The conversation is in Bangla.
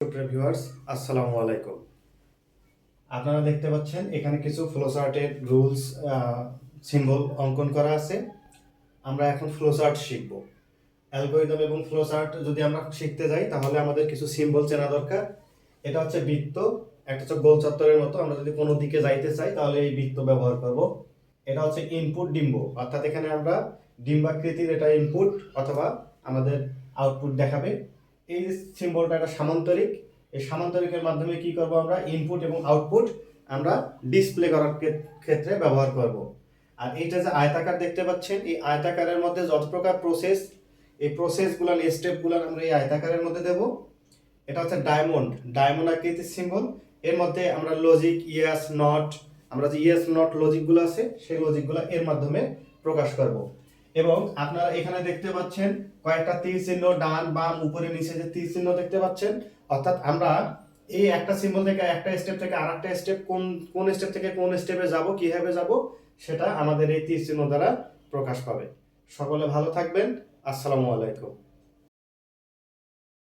ভিউয়ার্স, আসসালামু আলাইকুম। আপনারা দেখতে পাচ্ছেন, এখানে কিছু ফ্লোচার্টের রুলস সিম্বল অঙ্কন করা আছে। আমরা এখন ফ্লোচার্ট শিখব। অ্যালগোরিদম এবং ফ্লোচার্ট যদি আমরা শিখতে যাই, তাহলে আমাদের কিছু সিম্বল চেনা দরকার। এটা হচ্ছে বৃত্ত, একটা হচ্ছে গোল চত্বরের মতো। আমরা যদি কোনো দিকে যাইতে চাই, তাহলে এই বৃত্ত ব্যবহার করব। এটা হচ্ছে ইনপুট ডিম্ব, অর্থাৎ এখানে আমরা ডিম্বাকৃতির এটা ইনপুট অথবা আমাদের আউটপুট দেখাবে। এই যে সিম্বলটা একটা সামান্তরিক। এই সামান্তরিকের মাধ্যমে কি করব আমরা? ইনপুট এবং আউটপুট আমরা ডিসপ্লে করার ক্ষে- ক্ষেত্রে ব্যবহার করব। আর এইটা যে আয়তাকার দেখতে পাচ্ছেন, এই আয়তাকারের মধ্যে যত প্রকার প্রসেস এই প্রসেসগুলো স্টেপগুলো আমরা এই আয়তাকারের মধ্যে দেব। এটা হচ্ছে ডায়মন্ড ডায়মন্ড আকৃতির সিম্বল এর মধ্যে আমরা লজিক ইয়াস নট আমরা যে ইয়েস নট লজিকগুলো আছে, সেই লজিকগুলো এর মাধ্যমে প্রকাশ করব। এবং আপনারা এখানে দেখতে পাচ্ছেন কয়েকটা তীর চিহ্ন, ডান, বাম, উপরে, নিচে যে তীর চিহ্ন দেখতে পাচ্ছেন, অর্থাৎ আমরা এই একটা সিম্বল থেকে একটা স্টেপ থেকে আর একটা স্টেপ কোন কোন স্টেপ থেকে কোন স্টেপে যাব, কীভাবে যাব, সেটা আমাদের এই তীর চিহ্ন দ্বারা প্রকাশ পাবে। সকলে ভালো থাকবেন। আসসালামু আলাইকুম।